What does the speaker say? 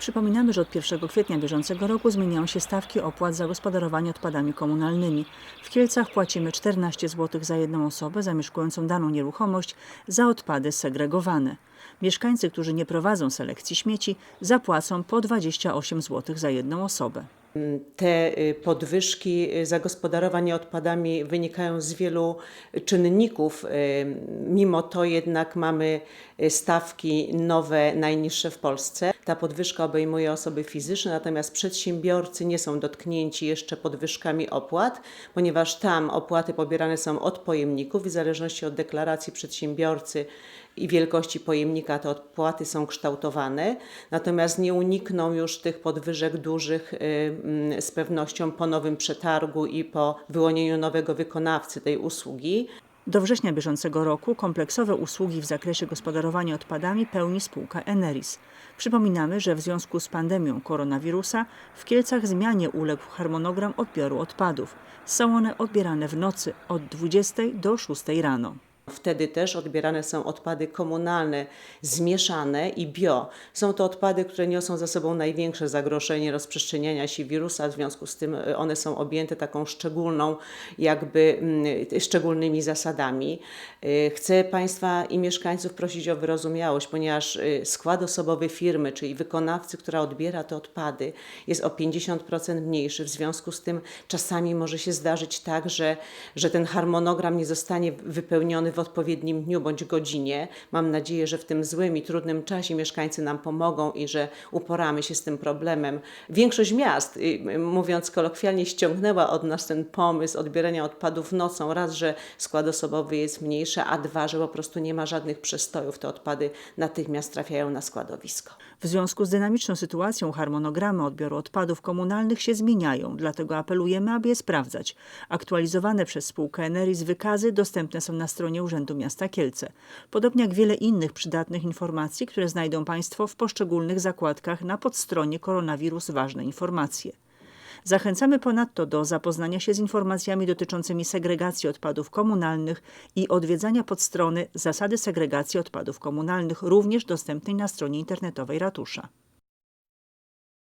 Przypominamy, że od 1 kwietnia bieżącego roku zmieniają się stawki opłat za gospodarowanie odpadami komunalnymi. W Kielcach płacimy 14 zł za jedną osobę zamieszkującą daną nieruchomość za odpady segregowane. Mieszkańcy, którzy nie prowadzą selekcji śmieci, zapłacą po 28 zł za jedną osobę. Te y, podwyżki y, zagospodarowania odpadami wynikają z wielu czynników. y, Mimo to jednak mamy stawki nowe, najniższe w Polsce. Ta podwyżka obejmuje osoby fizyczne, natomiast przedsiębiorcy nie są dotknięci jeszcze podwyżkami opłat, ponieważ tam opłaty pobierane są od pojemników i w zależności od deklaracji przedsiębiorcy i wielkości pojemnika te opłaty są kształtowane, natomiast nie unikną już tych podwyżek dużych y, mm, z pewnością po nowym przetargu i po wyłonieniu nowego wykonawcy tej usługi. Do września bieżącego roku kompleksowe usługi w zakresie gospodarowania odpadami pełni spółka Eneris. Przypominamy, że w związku z pandemią koronawirusa w Kielcach zmianie uległ harmonogram odbioru odpadów. Są one odbierane w nocy od 20 do 6 rano. Wtedy też odbierane są odpady komunalne, zmieszane i bio. Są to odpady, które niosą za sobą największe zagrożenie rozprzestrzeniania się wirusa, w związku z tym y, one są objęte taką szczególną, jakby mm, szczególnymi zasadami. Y, Chcę Państwa i mieszkańców prosić o wyrozumiałość, ponieważ y, skład osobowy firmy, czyli wykonawcy, która odbiera te odpady, jest o 50% mniejszy. W związku z tym czasami może się zdarzyć tak, że, że ten harmonogram nie zostanie wypełniony w odpowiednim dniu bądź godzinie. Mam nadzieję, że w tym złym i trudnym czasie mieszkańcy nam pomogą i że uporamy się z tym problemem. Większość miast, y, mówiąc kolokwialnie, ściągnęła od nas ten pomysł odbierania odpadów nocą. Raz, że skład osobowy jest mniejszy, a dwa, że po prostu nie ma żadnych przestojów. Te odpady natychmiast trafiają na składowisko. W związku z dynamiczną sytuacją harmonogramy odbioru odpadów komunalnych się zmieniają, dlatego apelujemy, aby je sprawdzać. Aktualizowane przez spółkę Eneris wykazy dostępne są na stronie Urzędu Miasta Kielce. Podobnie jak wiele innych przydatnych informacji, które znajdą Państwo w poszczególnych zakładkach na podstronie Koronawirus Ważne Informacje. Zachęcamy ponadto do zapoznania się z informacjami dotyczącymi segregacji odpadów komunalnych i odwiedzania podstrony Zasady segregacji odpadów komunalnych, również dostępnej na stronie internetowej ratusza.